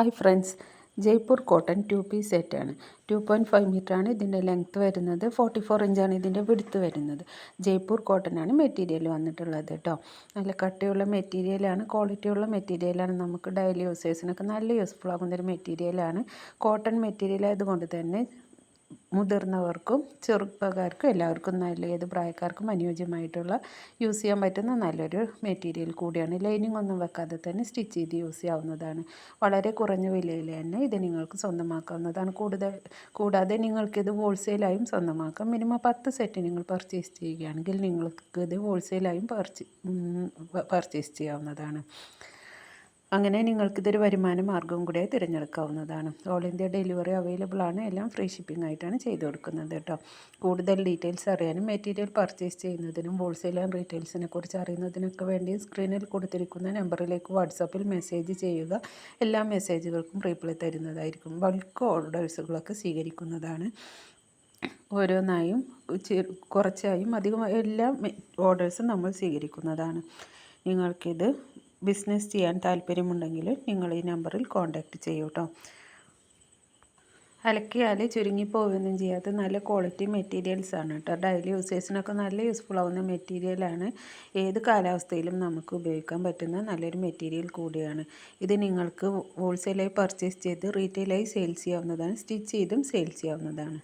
Hi friends Jaipur cotton two piece സെറ്റാണ് two point five ആണ് ഇതിന്റെ ലെങ്ത്ത് വരുന്നത്. ഫോർട്ടി ഫോർ ഇഞ്ചാണ് ഇതിന്റെ വിടുത്ത് വരുന്നത്. ജയ്പൂർ കോട്ടൺ ആണ് മെറ്റീരിയൽ വന്നിട്ടുള്ളത് കേട്ടോ നല്ല കട്ടിയുള്ള മെറ്റീരിയലാണ് ക്വാളിറ്റിയുള്ള മെറ്റീരിയലാണ് നമുക്ക് ഡെയിലി യൂസേഴ്സിനൊക്കെ നല്ല യൂസ്ഫുൾ ആകുന്ന ഒരു മെറ്റീരിയലാണ് കോട്ടൺ മെറ്റീരിയൽ ആയതുകൊണ്ട് തന്നെ മുതിർന്നവർക്കും ചെറുപ്പക്കാർക്കും എല്ലാവർക്കും നല്ല ഏത് പ്രായക്കാർക്കും അനുയോജ്യമായിട്ടുള്ള യൂസ് ചെയ്യാൻ പറ്റുന്ന നല്ലൊരു മെറ്റീരിയൽ കൂടിയാണ്. ലൈനിങ് ഒന്നും വെക്കാതെ തന്നെ സ്റ്റിച്ച് ചെയ്ത് യൂസ് ചെയ്യാവുന്നതാണ്. വളരെ കുറഞ്ഞ വിലയിൽ തന്നെ ഇത് നിങ്ങൾക്ക് സ്വന്തമാക്കാവുന്നതാണ്. കൂടുതൽ കൂടാതെ നിങ്ങൾക്കിത് ഹോൾസെയിലായും സ്വന്തമാക്കാം. മിനിമം പത്ത് സെറ്റ് നിങ്ങൾ പർച്ചേസ് ചെയ്യുകയാണെങ്കിൽ നിങ്ങൾക്ക് ഇത് ഹോൾസെയിലായും പർച്ചേ പർച്ചേസ് ചെയ്യാവുന്നതാണ്. അങ്ങനെ നിങ്ങൾക്കിതൊരു വരുമാന മാർഗവും കൂടെ തിരഞ്ഞെടുക്കാവുന്നതാണ്. ഓൾ ഇന്ത്യ ഡെലിവറി അവൈലബിൾ ആണ്. എല്ലാം ഫ്രീ ഷിപ്പിംഗ് ആയിട്ടാണ് ചെയ്തു കൊടുക്കുന്നത് കേട്ടോ. കൂടുതൽ ഡീറ്റെയിൽസ് അറിയാനും മെറ്റീരിയൽ പർച്ചേസ് ചെയ്യുന്നതിനും ഹോൾസെയിൽ ആൻഡ് റീറ്റെയിൽസിനെ കുറിച്ച് അറിയുന്നതിനൊക്കെ വേണ്ടി സ്ക്രീനിൽ കൊടുത്തിരിക്കുന്ന നമ്പറിലേക്ക് വാട്സാപ്പിൽ മെസ്സേജ് ചെയ്യുക. എല്ലാ മെസ്സേജുകൾക്കും റീപ്ലൈ തരുന്നതായിരിക്കും. ബൾക്ക് ഓർഡേഴ്സുകളൊക്കെ സ്വീകരിക്കുന്നതാണ്. ഓരോന്നായും കുറച്ചായും അധികം എല്ലാ ഓർഡേഴ്സും നമ്മൾ സ്വീകരിക്കുന്നതാണ്. നിങ്ങൾക്കിത് ബിസിനസ് ചെയ്യാൻ താല്പര്യമുണ്ടെങ്കിൽ നിങ്ങൾ ഈ നമ്പറിൽ കോൺടാക്റ്റ് ചെയ്യൂ കേട്ടോ അലക്കിയാൽ ചുരുങ്ങിപ്പോവുകയൊന്നും ചെയ്യാത്ത നല്ല ക്വാളിറ്റി മെറ്റീരിയൽസ് ആണ് കേട്ടോ ഡെയിലി യൂസേഴ്സിനൊക്കെ നല്ല യൂസ്ഫുൾ ആവുന്ന മെറ്റീരിയലാണ് ഏത് കാലാവസ്ഥയിലും നമുക്ക് ഉപയോഗിക്കാൻ പറ്റുന്ന നല്ലൊരു മെറ്റീരിയൽ കൂടിയാണ്. ഇത് നിങ്ങൾക്ക് ഹോൾസെയിലായി പർച്ചേസ് ചെയ്ത് റീറ്റെയിലായി സെയിൽസ് ചെയ്യാവുന്നതാണ്. സ്റ്റിച്ച് ചെയ്തും സെയിൽസ് ചെയ്യാവുന്നതാണ്.